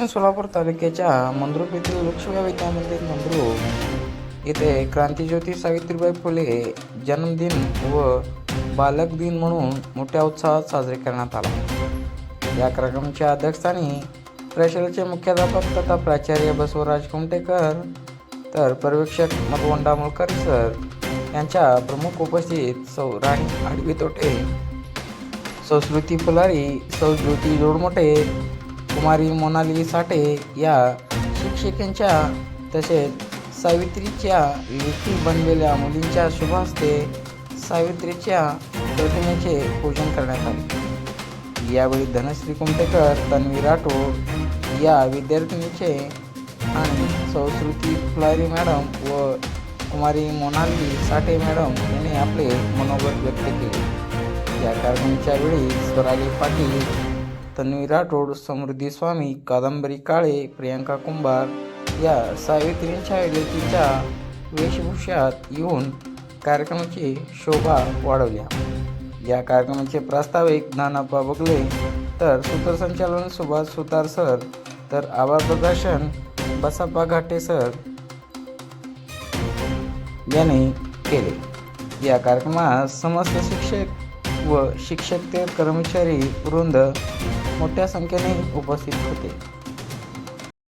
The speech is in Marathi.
दक्षिण सोलापूर तालुक्याच्या मंद्रुप येथील लोकसेवा विद्यामंदिर मंद्रुप येथे क्रांतीज्योती सावित्रीबाई फुले जन्मदिन व बालक दिन म्हणून मोठ्या उत्साहात साजरे करण्यात आला. या कार्यक्रमाच्या अध्यक्षस्थानी प्रशालेचे मुख्याध्यापक तथा प्राचार्य बसवराज कुमटेकर तर पर्यवेक्षक मधवण मुळकर सर यांच्या प्रमुख उपस्थित सौ राणी आडवी तोटे संस्कृती फुलारी सौ ज्योती जोडमोठे कुमारी मोनाली साठे या शिक्षिकांच्या तसेच सावित्रीच्या लेखी बनलेल्या मुलींच्या शुभहस्ते सावित्रीच्या प्रतिमेचे पूजन करण्यात आले. यावेळी धनश्री कुमटेकर तन्वी राठोड या विद्यार्थिनीचे आणि संस्कृती फुलारी मॅडम व कुमारी मोनाली साठे मॅडम यांनी आपले मनोगत व्यक्त केले. या कार्यक्रमाच्या वेळी स्वराली पाटील तन्वी राठोड समृद्धी स्वामी कादंबरी काळे प्रियांका कुंभार या सावित्रींच्या लेखीच्या वेशभूषात येऊन कार्यक्रमाची शोभा वाढवल्या. या कार्यक्रमाचे प्रास्ताविक नानाप्पा बगले तर सूत्रसंचालन सुभाष सुतार सर तर आभार प्रदर्शन बसाप्पा घाटे सर यांनी केले. या कार्यक्रमात समस्त शिक्षक व शिक्षक ते कर्मचारी वृंद मोठ्या संख्येने उपस्थित होते.